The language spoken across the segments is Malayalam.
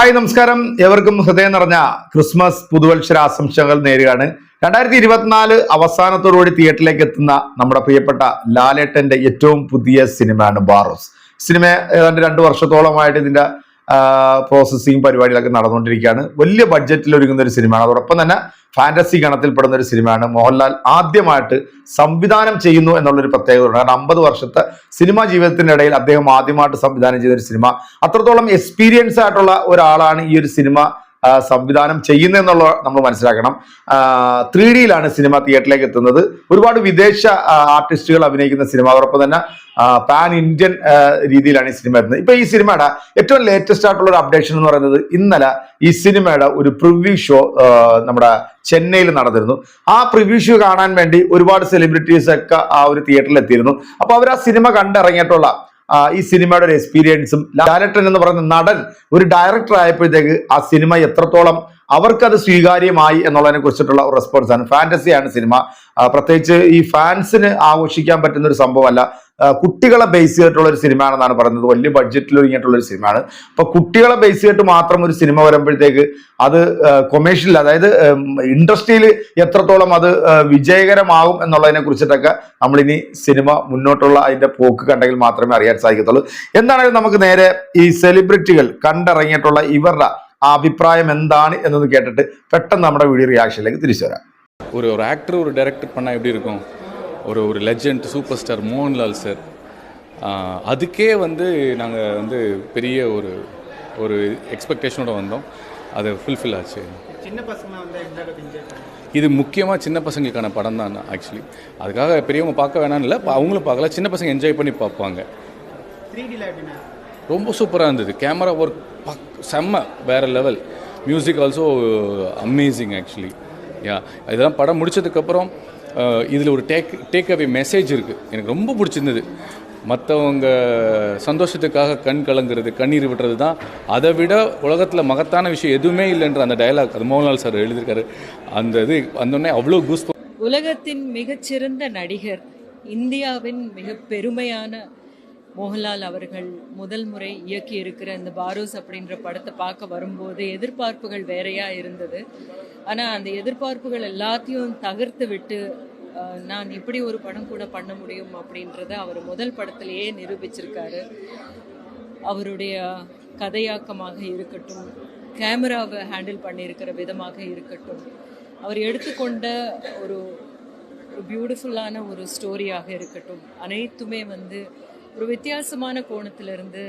ഹായ് നമസ്കാരം. എവർക്കും ഹൃദയം നിറഞ്ഞ ക്രിസ്മസ് പുതുവത്സര ആശംസകൾ നേരുകയാണ്. രണ്ടായിരത്തി ഇരുപത്തിനാല് അവസാനത്തോടുകൂടി തിയേറ്ററിലേക്ക് എത്തുന്ന നമ്മുടെ പ്രിയപ്പെട്ട ലാലേട്ടന്റെ ഏറ്റവും പുതിയ സിനിമയാണ് ബാറോസ്. സിനിമ ഏതാണ്ട് രണ്ട് വർഷത്തോളമായിട്ട് ഇതിന്റെ പ്രോസസ്സിങ് പരിപാടികളൊക്കെ നടന്നുകൊണ്ടിരിക്കുകയാണ്. വലിയ ബഡ്ജറ്റിൽ ഒരുങ്ങുന്ന ഒരു സിനിമയാണ് അതോടൊപ്പം തന്നെ ഫാന്റസി ഗണത്തിൽപ്പെടുന്ന ഒരു സിനിമയാണ് മോഹൻലാൽ ആദ്യമായിട്ട് സംവിധാനം ചെയ്യുന്നു എന്നുള്ളൊരു പ്രത്യേകത കാരണം അമ്പത് വർഷത്തെ സിനിമാ ജീവിതത്തിന്റെ ഇടയിൽ അദ്ദേഹം ആദ്യമായിട്ട് സംവിധാനം ചെയ്ത ഒരു സിനിമ അത്രത്തോളം എക്സ്പീരിയൻസ് ആയിട്ടുള്ള ഒരാളാണ് ഈ ഒരു സിനിമ സംവിധാനം ചെയ്യുന്നതെന്നുള്ള നമ്മൾ മനസ്സിലാക്കണം. ത്രീ ഡിയിലാണ് സിനിമ തിയേറ്ററിലേക്ക് എത്തുന്നത്. ഒരുപാട് വിദേശ ആർട്ടിസ്റ്റുകൾ അഭിനയിക്കുന്ന സിനിമ. അതോടൊപ്പം തന്നെ പാൻ ഇന്ത്യൻ രീതിയിലാണ് ഈ സിനിമ എത്തുന്നത്. ഇപ്പൊ ഈ സിനിമയുടെ ഏറ്റവും ലേറ്റസ്റ്റ് ആയിട്ടുള്ള ഒരു അപ്ഡേഷൻ എന്ന് പറയുന്നത് ഇന്നലെ ഈ സിനിമയുടെ ഒരു പ്രിവ്യൂ ഷോ നമ്മുടെ ചെന്നൈയിൽ നടന്നിരുന്നു. ആ പ്രിവ്യൂ ഷോ കാണാൻ വേണ്ടി ഒരുപാട് സെലിബ്രിറ്റീസ് ഒക്കെ ആ ഒരു തിയേറ്ററിൽ എത്തിയിരുന്നു. അപ്പൊ അവർ ആ സിനിമ കണ്ടിറങ്ങിയിട്ടുള്ള ഈ സിനിമയുടെ ഒരു എക്സ്പീരിയൻസും ലാലട്ടൻ എന്ന് പറയുന്ന നടൻ ഒരു ഡയറക്ടർ ആയപ്പോഴത്തേക്ക് ആ സിനിമ എത്രത്തോളം അവർക്കത് സ്വീകാര്യമായി എന്നുള്ളതിനെ കുറിച്ചിട്ടുള്ള റെസ്പോൺസ് ആണ്. ഫാന്റസിയാണ് സിനിമ പ്രത്യേകിച്ച് ഈ ഫാൻസിന് ആഘോഷിക്കാൻ പറ്റുന്ന ഒരു സംഭവമല്ല. കുട്ടികളെ ബേസ് ചെയ്തിട്ടുള്ള ഒരു സിനിമയാണെന്നാണ് പറയുന്നത്. വലിയ ബഡ്ജറ്റിൽ ഒരുങ്ങിയിട്ടുള്ള ഒരു സിനിമയാണ് അപ്പൊ കുട്ടികളെ ബേസ് ചെയ്തിട്ട് മാത്രം ഒരു സിനിമ വരുമ്പോഴത്തേക്ക് അത് കൊമേഴ്ഷ്യൽ അതായത് ഇൻഡസ്ട്രിയിൽ എത്രത്തോളം അത് വിജയകരമാകും എന്നുള്ളതിനെ കുറിച്ചിട്ടൊക്കെ നമ്മളിനി സിനിമ മുന്നോട്ടുള്ള അതിന്റെ പോക്ക് കണ്ടെങ്കിൽ മാത്രമേ അറിയാൻ സാധിക്കത്തുള്ളൂ. എന്താണെങ്കിലും നമുക്ക് നേരെ ഈ സെലിബ്രിറ്റികൾ കണ്ടിറങ്ങിയിട്ടുള്ള ഇവരുടെ ആ അഭിപ്രായം എന്താണ് എന്നൊന്ന് കേട്ടിട്ട് പെട്ടെന്ന് നമ്മുടെ വീഡിയോ റിയാക്ഷനിലേക്ക് തിരിച്ചു വരാം ஒரு ஒரு ஆக்டர் ஒரு டைரக்டர் பண்ணால் எப்படி இருக்கும் ஒரு ஒரு legend super star Mohanlal sir ஆஹ் அதுக்கே வந்து நாங்கள் வந்து பெரிய ஒரு ஒரு எக்ஸ்பெக்டேஷனோட வந்தோம் அது ஃபுல்ஃபில் ஆச்சு சின்ன பசங்க வந்து எந்த அளவுக்கு என்ஜாய் பண்ணுவாங்க இது முக்கியமாக சின்ன பசங்களுக்கான படம் தான் ஆக்சுவலி அதுக்காக பெரியவங்க பார்க்க வேணாம்னு இல்லை ப- அவங்களும் பார்க்கல சின்ன பசங்க என்ஜாய் பண்ணி பார்ப்பாங்க த்ரீ டியில் எப்படின்னா ரொம்ப சூப்பராக இருந்தது கேமரா ஒர்க் பக் செம்ம வேறு level music also amazing actually yeah இதெல்லாம் படம் முடிச்சதுக்கப்புறம் uh, இதில் ஒரு டேக் டேக் அவே மெசேஜ் இருக்குது எனக்கு ரொம்ப பிடிச்சிருந்தது. மற்றவங்க சந்தோஷத்துக்காக கண் கலங்குறது கண்ணீர் விடுறது தான். அதை விட உலகத்தில் மகத்தான விஷயம் எதுவுமே இல்லைன்ற அந்த டயலாக் அது மோகன்லால் சார் எழுதியிருக்காரு. அந்த இது வந்தோடனே அவ்வளோ கூஸ் உலகத்தின் மிகச்சிறந்த நடிகர் இந்தியாவின் மிக பெருமையான மோகன்லால் அவர்கள் முதல் முறை இயக்கி இருக்கிற இந்த பாரோஸ் அப்படின்ற படத்தை பார்க்க வரும்போது எதிர்பார்ப்புகள் வேறையா இருந்தது. ஆனால் அந்த எதிர்பார்ப்புகள் எல்லாத்தையும் தகர்த்து விட்டு நான் இப்படி ஒரு படம் கூட பண்ண முடியும் அப்படின்றத அவர் முதல் படத்திலேயே நிரூபிச்சிருக்காரு. அவருடைய கதையாக்கமாக இருக்கட்டும் கேமராவை ஹேண்டில் பண்ணியிருக்கிற விதமாக இருக்கட்டும் அவர் எடுத்துக்கொண்ட ஒரு பியூட்டிஃபுல்லான ஒரு ஸ்டோரியாக இருக்கட்டும் அனைத்துமே வந்து ஒரு வித்தியாசமான கோணத்திலிருந்து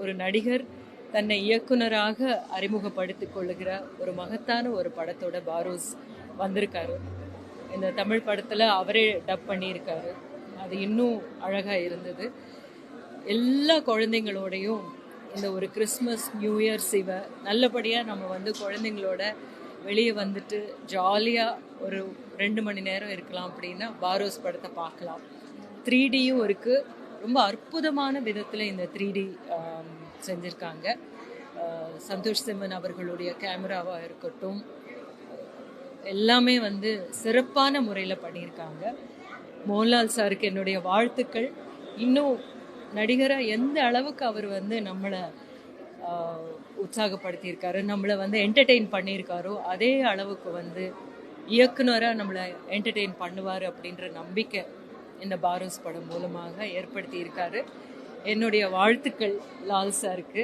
ஒரு நடிகர் தன்னை இயக்குனராக அறிமுகப்படுத்திக் கொள்ளுகிற ஒரு மகத்தான ஒரு படத்தோட பாரோஸ் வந்திருக்காரு. இந்த தமிழ் படத்தில் அவரே டப் பண்ணியிருக்காரு. அது இன்னும் அழகாக இருந்தது. எல்லா குழந்தைங்களோடையும் இந்த ஒரு கிறிஸ்மஸ் நியூ இயர் சிவ நல்லபடியாக நம்ம வந்து குழந்தைங்களோட வெளியே வந்துட்டு ஜாலியாக ஒரு ரெண்டு மணி நேரம் இருக்கலாம் அப்படின்னா பாரோஸ் படத்தை பார்க்கலாம். த்ரீ டியும் இருக்குது ரொம்ப அற்புதமான விதத்தில் இந்த த்ரீ டி செஞ்சுருக்காங்க. சந்தோஷ் சிம்மன் அவர்களுடைய கேமராவாக இருக்கட்டும் எல்லாமே வந்து சிறப்பான முறையில் பண்ணியிருக்காங்க. மோகன்லால் சாருக்கு என்னுடைய வாழ்த்துக்கள். இன்னும் நடிகராக எந்த அளவுக்கு அவர் வந்து நம்மளை உற்சாகப்படுத்தியிருக்காரு நம்மளை வந்து என்டர்டெயின் பண்ணியிருக்காரோ அதே அளவுக்கு வந்து இயக்குனராக நம்மளை என்டர்டெயின் பண்ணுவார் அப்படின்ற நம்பிக்கை இந்த பாரோஸ் படம் மூலமாக ஏற்படுத்தி இருக்காரு என்னுடைய வாழ்த்துக்கள் லால் சாருக்கு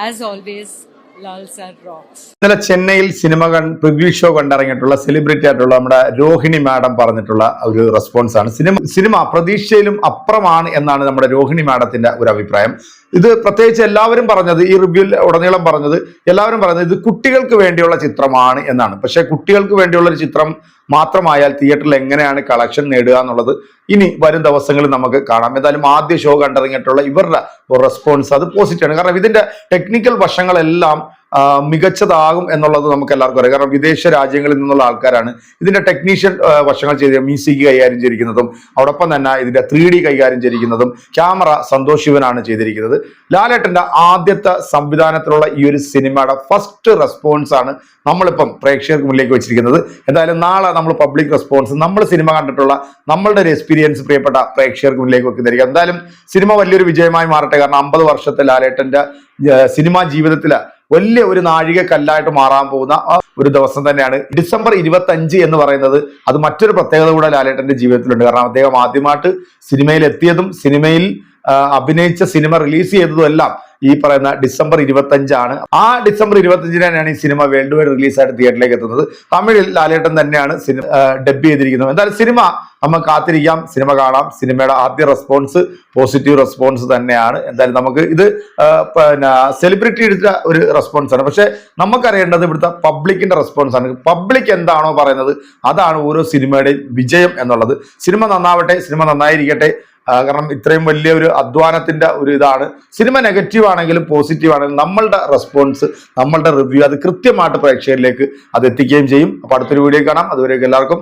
as always Lal sir rocks ഇന്നലെ ചെന്നൈയിൽ സിനിമ പ്രിവ്യൂ ഷോ കണ്ടിറങ്ങിയിട്ടുള്ള സെലിബ്രിറ്റി ആയിട്ടുള്ള നമ്മുടെ രോഹിണി മാഡം പറഞ്ഞിട്ടുള്ള ഒരു റെസ്പോൺസ് ആണ് സിനിമ സിനിമ പ്രതീക്ഷയിലും അപ്പുറമാണ് എന്നാണ് നമ്മുടെ രോഹിണി മാഡത്തിന്റെ ഒരു അഭിപ്രായം ഇത് പ്രത്യേകിച്ച് എല്ലാവരും പറഞ്ഞത് ഈ റിവ്യൂവിൽ ഉടനീളം പറഞ്ഞത് എല്ലാവരും പറഞ്ഞത് ഇത് കുട്ടികൾക്ക് വേണ്ടിയുള്ള ചിത്രമാണ് എന്നാണ്. പക്ഷേ കുട്ടികൾക്ക് വേണ്ടിയുള്ള ഒരു ചിത്രം മാത്രമായാൽ തിയേറ്ററിൽ എങ്ങനെയാണ് കളക്ഷൻ നേടുക എന്നുള്ളത് ഇനി വരും ദിവസങ്ങളിൽ നമുക്ക് കാണാം. എന്തായാലും ആദ്യ ഷോ കണ്ടിറങ്ങിയിട്ടുള്ള ഇവരുടെ റെസ്പോൺസ് അത് പോസിറ്റീവാണ് കാരണം ഇതിന്റെ ടെക്നിക്കൽ വശങ്ങളെല്ലാം മികച്ചതാകും എന്നുള്ളത് നമുക്ക് എല്ലാവർക്കും അറിയാം. കാരണം വിദേശ രാജ്യങ്ങളിൽ നിന്നുള്ള ആൾക്കാരാണ് ഇതിന്റെ ടെക്നീഷ്യൻ വശങ്ങൾ ചെയ്ത് മ്യൂസിക് കൈകാര്യം ചെയ്തിരിക്കുന്നതും അതോടൊപ്പം തന്നെ ഇതിന്റെ ത്രീ ഡി കൈകാര്യം ചെയ്തിരിക്കുന്നതും ക്യാമറ സന്തോഷ് ശിവനാണ് ചെയ്തിരിക്കുന്നത്. ലാലേട്ടന്റെ ആദ്യത്തെ സംവിധാനത്തിലുള്ള ഈ ഒരു സിനിമയുടെ ഫസ്റ്റ് റെസ്പോൺസ് ആണ് നമ്മളിപ്പം പ്രേക്ഷകർക്ക് മുന്നിലേക്ക് വെച്ചിരിക്കുന്നത്. എന്തായാലും നാളെ നമ്മൾ പബ്ലിക് റെസ്പോൺസ് നമ്മൾ സിനിമ കണ്ടിട്ടുള്ള നമ്മളുടെ ഒരു എക്സ്പീരിയൻസ് പ്രിയപ്പെട്ട പ്രേക്ഷകർക്ക് മുന്നിലേക്ക് വെക്കുന്നതായിരിക്കും. എന്തായാലും സിനിമ വലിയൊരു വിജയമായി മാറട്ടെ. കാരണം അമ്പത് വർഷത്തെ ലാലേട്ടന്റെ സിനിമാ ജീവിതത്തിലെ വലിയ ഒരു നാഴികക്കല്ലായിട്ട് മാറാൻ പോകുന്ന ഒരു ദിവസം തന്നെയാണ്. ഡിസംബർ ഇരുപത്തി അഞ്ച് എന്ന് പറയുന്നത് അത് മറ്റൊരു പ്രത്യേകത കൂടെ ലാലേട്ടന്റെ ജീവിതത്തിലുണ്ട്. കാരണം അദ്ദേഹം ആദ്യമായിട്ട് സിനിമയിൽ എത്തിയതും സിനിമയിൽ അഭിനയിച്ച സിനിമ റിലീസ് ചെയ്തതും എല്ലാം ഈ പറയുന്ന ഡിസംബർ ഇരുപത്തി അഞ്ചാണ് ആ ഡിസംബർ ഇരുപത്തി അഞ്ചിനാണ് ഈ സിനിമ വേൾഡ് വൈഡ് റിലീസായിട്ട് തിയേറ്ററിലേക്ക് എത്തുന്നത്. തമിഴിൽ ലാലേട്ടൻ തന്നെയാണ് സിനിമ ഡബ് ചെയ്തിരിക്കുന്നത്. എന്തായാലും സിനിമ നമ്മൾ കാത്തിരിക്കാം സിനിമ കാണാം. സിനിമയുടെ ആദ്യ റെസ്പോൺസ് പോസിറ്റീവ് റെസ്പോൺസ് തന്നെയാണ്. എന്തായാലും നമുക്ക് ഇത് പിന്നെ സെലിബ്രിറ്റി എടുത്ത ഒരു റെസ്പോൺസ് ആണ്. പക്ഷെ നമുക്കറിയേണ്ടത് ഇവിടുത്തെ പബ്ലിക്കിന്റെ റെസ്പോൺസ് ആണ്. പബ്ലിക് എന്താണോ പറയുന്നത് അതാണ് ഓരോ സിനിമയുടെയും വിജയം എന്നുള്ളത്. സിനിമ നന്നാവട്ടെ സിനിമ നന്നായിരിക്കട്ടെ. കാരണം ഇത്രയും വലിയ ഒരു അധ്വാനത്തിന്റെ ഒരു ഇതാണ്. സിനിമ നെഗറ്റീവ് ആണെങ്കിലും പോസിറ്റീവ് ആണെങ്കിലും നമ്മളുടെ റെസ്പോൺസ് നമ്മളുടെ റിവ്യൂ അത് കൃത്യമായിട്ട് പ്രേക്ഷകരിലേക്ക് അത് എത്തിക്കുകയും ചെയ്യും. അപ്പൊ അടുത്തൊരു വീഡിയോ കാണാം. അതുവരേക്കും എല്ലാവർക്കും